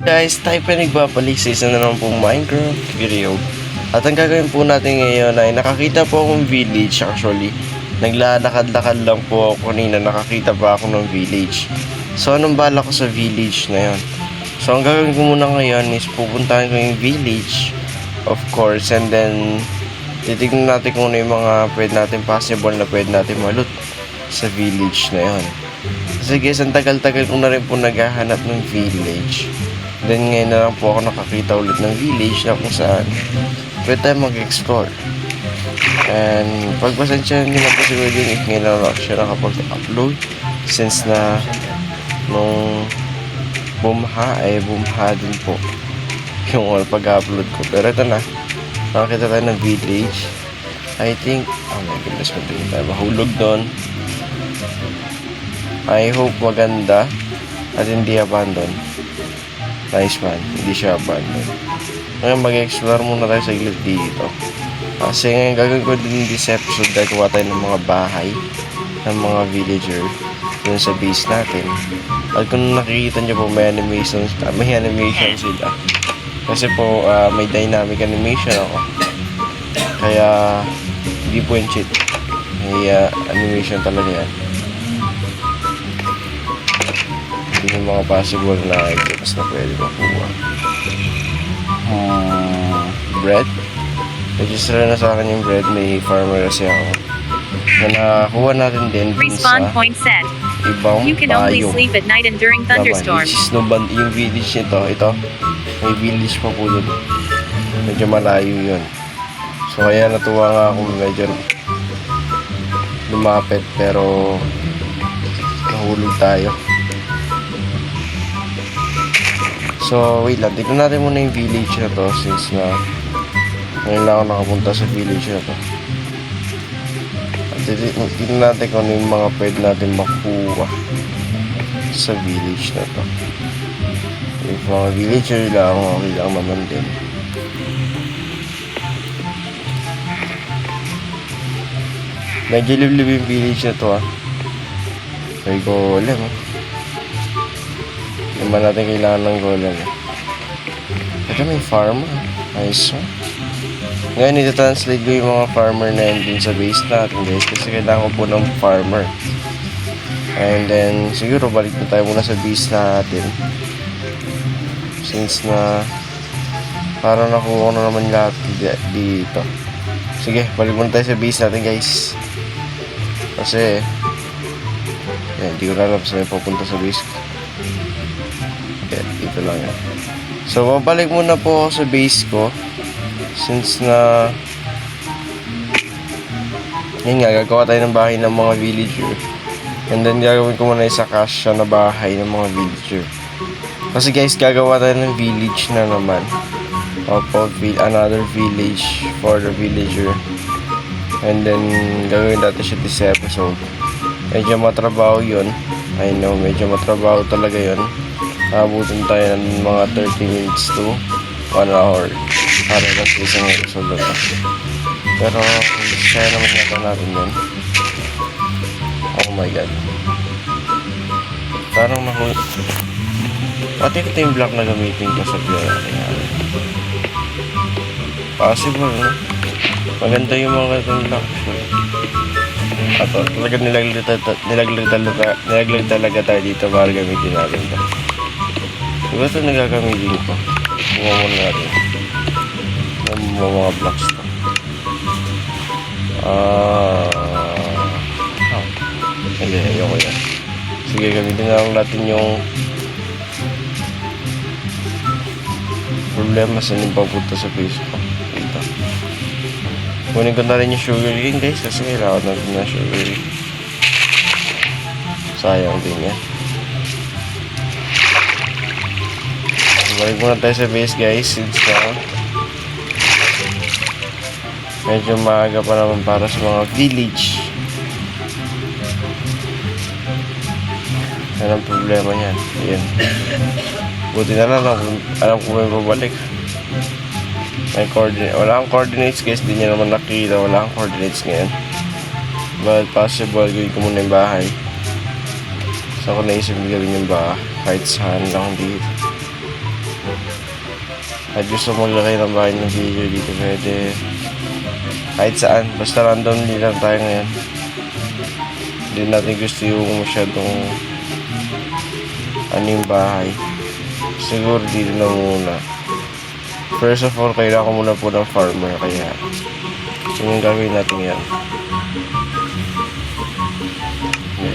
Guys, tayo pa nagbabalik sa isa na naman pong Minecraft video. At ang gagawin po natin ngayon ay nakakita po akong village actually. Naglalakad-lakad lang po ako kanina, nakakita pa ako ng village. So anong bala ko sa village na yon? So ang gagawin ko muna ngayon is pupuntahan ko yung village, of course, and then titignan natin kung ano yung mga pwede natin possible na pwede natin malut sa village na yon. Kasi guys, ang tagal-tagal ko na rin po naghahanap ng village. Then ngayon na lang po ako nakakita ulit ng village na kung saan pwede tayo mag-explore. And pagpasensya nyo na po siguro yung if ngayon lang siya nakapag-upload since na nung bumha ay bumha din po yung pag-upload ko. Pero ito na, nakakita tayo ng village. I think, oh my goodness, matingin tayo mahulog doon. I hope maganda at hindi abandon. Nice man, hindi siya abandon. Ngayon mag-explore muna tayo sa gilid dito. Kasi ngayon gagawin ko din this episode gagawa tayo ng mga bahay ng mga villager dun sa base natin. At kung nakikita nyo po may animation, ah, may animation sila. Kasi po ah, may dynamic animation ako. Kaya hindi po yung cheat. May ah, animation talaga yan. Hindi yung mga possible na items na pwede makuha. Hmm, bread? Register na sa akin yung bread. May farmer kasi ako. Na nakakuha natin din dun Respawn sa point set. ibang You can only sleep at night and during Tama, thunderstorms. which is no ban- yung village nito, ito, may village pa po dun. Medyo malayo yun. So kaya natuwa nga ako medyo lumapit pero nahulog tayo. So wait lang, tignan natin muna yung village na to since na ngayon lang ako nakapunta sa village na to. At tignan natin kung ano yung mga pwede natin makuha sa village na to. If mga villager lang, okay lang naman din. Medyo liblib yung village na to ah. May golem ah. Hindi man natin kailangan ng golem eh. Ito may farmer. Nice one. Ngayon, ito-translate ko yung mga farmer na yun sa base natin guys. Kasi kailangan ko po ng farmer. And then, siguro balik na tayo muna sa base natin. Since na parang nakuha ko na naman lahat di- dito. Sige, balik muna tayo sa base natin guys. Kasi, yan, hindi ko na alam saan pupunta sa base ko. Yan, dito lang yan. So, babalik muna po ako sa base ko. Since na yun nga, gagawa tayo ng bahay ng mga villager. And then gagawin ko muna isa kasya na bahay ng mga villager. Kasi guys, gagawa tayo ng village na naman. Opo, vil- another village for the villager. And then, gagawin natin siya this episode. Medyo matrabaho yun. I know, medyo matrabaho talaga yun. Abutin tayo ng mga 30 minutes to 1 hour. Para lang sa isang episode na. Pero, kaya naman nata natin yun. Oh my god. Parang mahul... Pati ito yung block na gamitin ko sa view natin. Possible, no? Maganda yung mga ganitong block. At uh, talaga nilaglag talaga, nilaglag talaga tayo dito para gamitin natin ito. Diba ito nagagamitin ko? Buka muna natin. Yung mga, blocks to. Ah... ah. Hindi, ayoko yan. Sige, gamitin na lang natin yung problema sa yung papunta sa face ko. Dito. Kunin ko na rin yung sugar cane guys kasi kailangan natin na sugar cane. Sayang din yan. Balik muna tayo sa base guys na medyo maaga pa naman para sa mga village. Yan ang problema niyan. Ayan. Buti na lang alam, alam ko may babalik. May coordinate. Wala akong coordinates guys. Di niya naman nakita. Wala akong coordinates ngayon. But possible gawin ko muna yung bahay. So ako naisip gawin yung bahay. Kahit saan lang dito. At gusto maglagay ng bahay ng video dito, pwede. Kahit saan, basta randomly lang tayo ngayon. Hindi natin gusto yung masyadong ano yung bahay. Siguro dito na muna. First of all, kailangan ko muna po ng farmer, kaya yun yung gagawin natin yan.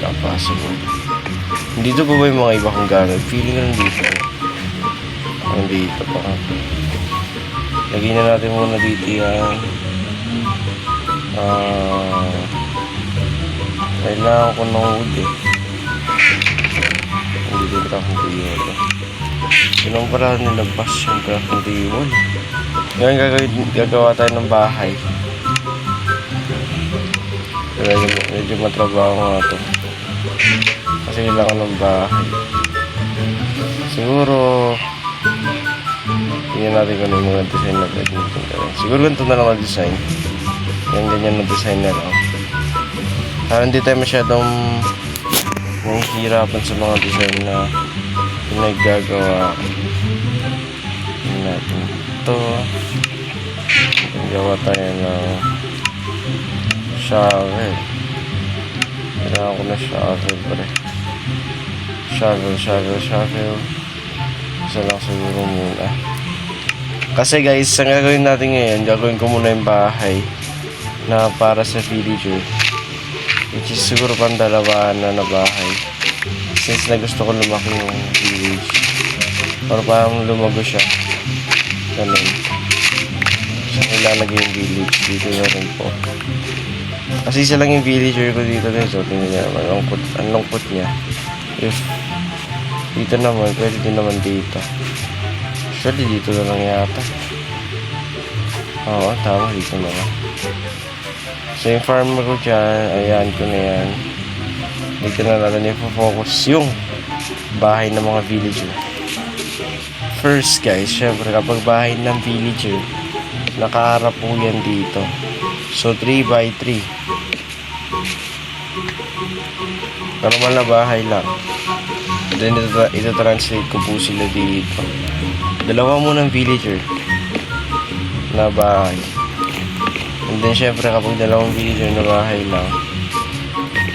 Lang possible. Dito po ba yung mga iba kong gamit? Feeling ko nandito. Nandito pa ka. Lagyan na natin muna dito yan. Ah... kailangan ko ng wood eh. Hindi din crafting table. Sinong para nilabas yung crafting table? Ngayon gagawin, gagawa tayo ng bahay. Pero medyo, medyo matrabaho nga to. Kasi kailangan ng bahay. Siguro, natin kung ano yung mga design na pwede natin gawin. Siguro ganito na lang ang design. Yan ganyan na design na lang. Para hindi tayo masyadong nahihirapan sa mga design na pinaggagawa natin ito. Gawa tayo ng shovel. Kailangan ko na shovel pare. Shovel, shovel, shovel. Isa lang siguro muna. Kasi guys, ang gagawin natin ngayon, gagawin ko muna yung bahay na para sa villager. Which is siguro pang dalawaan na na bahay. Since na gusto ko lumaki yung village. Para parang lumago siya. Ganun. So, ilalagay yung village. Dito na rin po. Kasi isa lang yung villager ko dito guys. So, tingnan niya naman. Ang lungkot, ang lungkot niya. If dito naman, pwede din naman dito. Actually, dito na lang yata. Oo, tama. Dito na lang. So, yung farmer ko dyan, ayan ko na yan. Dito na natin i-focus yung bahay ng mga villager. First guys, syempre kapag bahay ng villager, nakaharap po yan dito. So 3 by 3. Normal na bahay lang. Then ito, ito translate ko po sila dito. Dalawa munang villager na bahay. And then syempre kapag dalawang villager na bahay lang,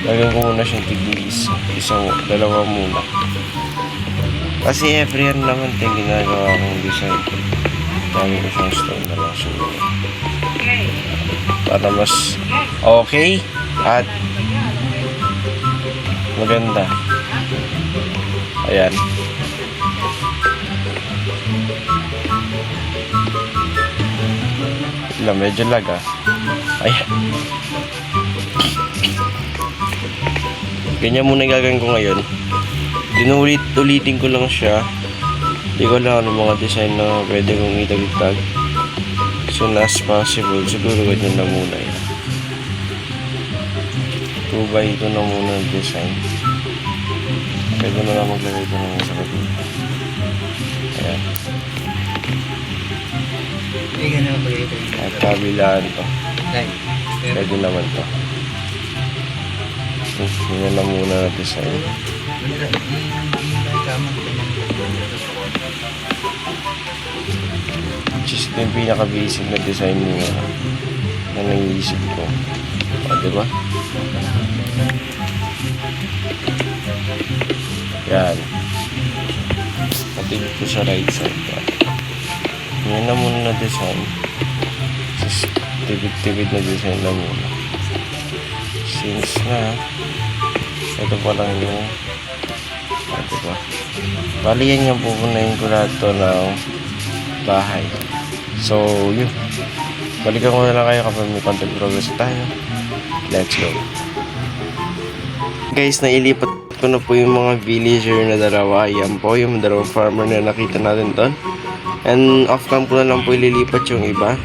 lagyan ko muna siyang tiglis. Isang, dalawa muna. Kasi every year naman ito ginagawa kong design. Dami ko siyang stone na lang siguro. Para mas okay at maganda. Ayan. Wala, medyo lag ah. Ayan. Ganyan muna gagawin ko ngayon. Dinulit, ulitin ko lang siya. Hindi ko lang ano mga design na pwede kong itagtag. Soon as possible, siguro ganyan na muna. 2 by 2 na muna design. Pwede na lang maglagay ko ng sa kabila. At kabilaan to. Pwede naman to. Hmm, Yun na lang muna na design. Which is yung pinaka-basic na design muna na naiisip ko. O, diba? Yan. Patigit ko sa right side. Yan. Yan na muna na design. Just tibid-tibid na design na muna. Since na, ito pa lang yung, ah, diba? Bali yan yung pupunayin ko lahat to ng bahay. So, yun. Balikan ko na lang kayo kapag may content progress tayo. Let's go. Guys, nailipat ko na po yung mga villager na dalawa. Yan po, yung dalawang farmer na nakita natin doon. And off-cam ko na lang po ililipat yung iba.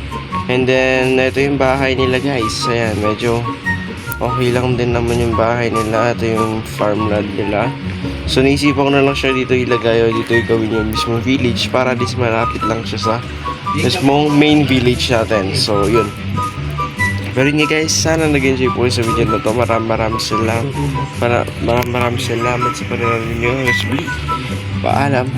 And then, ito yung bahay nila guys. Ayan, medyo okay lang din naman yung bahay nila. Ito yung farmland nila. So, naisipan ko na lang siya dito ilagay o dito gawin yung mismong village para least malapit lang siya sa mismong main village natin. So, yun. Pero yun guys, sana nag-enjoy po sa video na to. Maraming maraming salamat. Para, maraming maraming salamat sa panonood nyo. Let's be. Paalam.